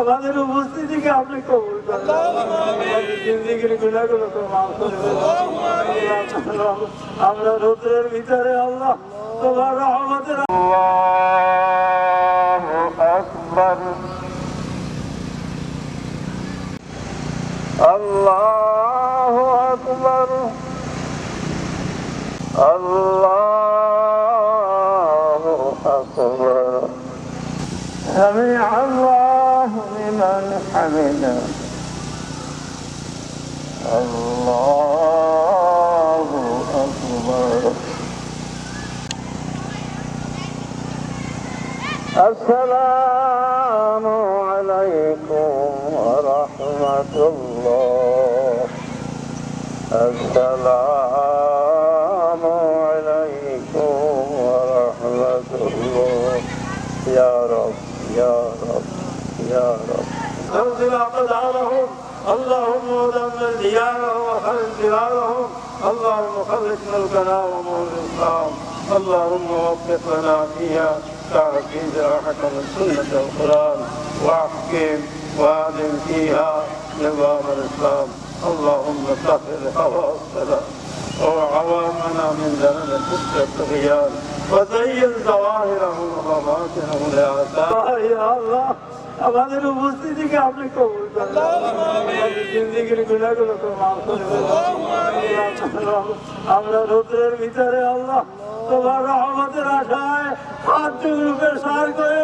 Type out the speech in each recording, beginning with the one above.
আমাদের উপস্থিতিকে আপনি কবুল করেন। আমরা রোদ্রের ভিতরে আল্লাহ তোমার রহমতের আল্লাহ আকবর। আল্লাহ আকবর। আমি আল্লাহ لمن حمده الله أكبر. السلام عليكم ورحمة الله. السلام عليكم ورحمة الله. يا رب يا رب. يا رب. انزل أقدارهم. اللهم دمر ديارهم وخلق ديارهم. اللهم خلق ملكنا ومولى الإسلام. اللهم وفق لنا فيها. تعقيد حكم السنة والقرآن واحكم وادم فيها نظام الإسلام. اللهم طهر حواسنا وعوامنا من ذنب الكفر والطغيان وزين ظواهرهم وباطنهم لأعداء يا الله আমাদের উপস্থিতিকে আপনি কবুল করেন আমাদের জিন্দিগির গুণাগুলোকে মাফ করে দেন। আল্লাহ, আমরা রৌদ্রের ভিতরে আল্লাহ তোমার রহমতের আশায় হাত রূপের সার করে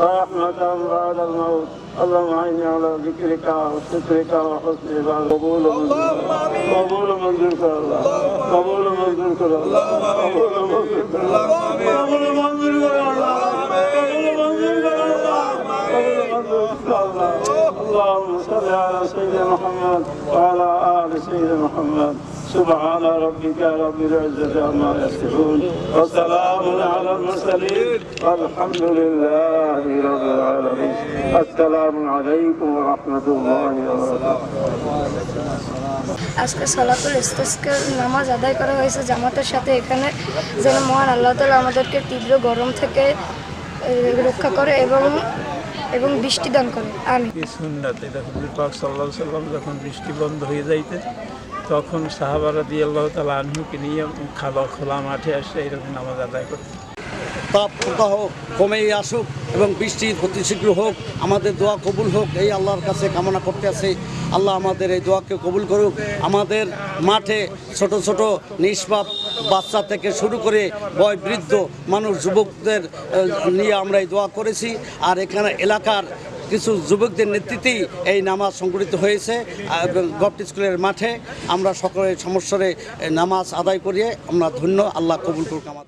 ورحمة بعد الموت. اللهم اعني على ذكرك وشكرك وحسن عبادتك. قبول منزل قبول منزل كر الله. قبول منزل كر الله. قبول منزل كر الله. قبول منزل كر الله. قبول منزل كر الله. قبول منزل كر الله. اللهم صل على سيدنا محمد وعلى آل سيدنا محمد. سبحان ربك رب العزة عما يصفون وسلام على المرسلين والحمد لله رب العالمين السلام عليكم ورحمة الله وبركاته আজকে সালাতুল ইস্তেস্কার নামাজ আদায় করা হয়েছে জামাতের সাথে এখানে যেন মহান আল্লাহ তালা আমাদেরকে তীব্র গরম থেকে এ, রক্ষা করে এবং এবং বৃষ্টি দান করে আমি কি সুন্নাত এটা হুজুর পাক সাল্লাহ সাল্লাম যখন বৃষ্টি বন্ধ হয়ে যাইতে তখন সাহাবারা দিয়ে আল্লাহ তালা আনহুকে নিয়ে খালা খোলা মাঠে আসে, এরকম নামাজ আদায় করতে তাপ প্রদাহ কমেই আসুক এবং বৃষ্টি অতি শীঘ্র হোক, আমাদের দোয়া কবুল হোক, এই আল্লাহর কাছে কামনা করতে আছে আল্লাহ আমাদের এই দোয়াকে কবুল করুক। আমাদের মাঠে ছোট ছোট নিষ্পাপ বাচ্চা থেকে শুরু করে বয় বৃদ্ধ মানুষ, যুবকদের নিয়ে আমরা এই দোয়া করেছি। আর এখানে এলাকার কিছু যুবকদের নেতৃত্বেই এই নামাজ সংগঠিত হয়েছে গভর্নমেন্ট স্কুলের মাঠে আমরা সকলের সমস্যারে নামাজ আদায় করিয়ে আমরা ধন্য, আল্লাহ কবুল করুক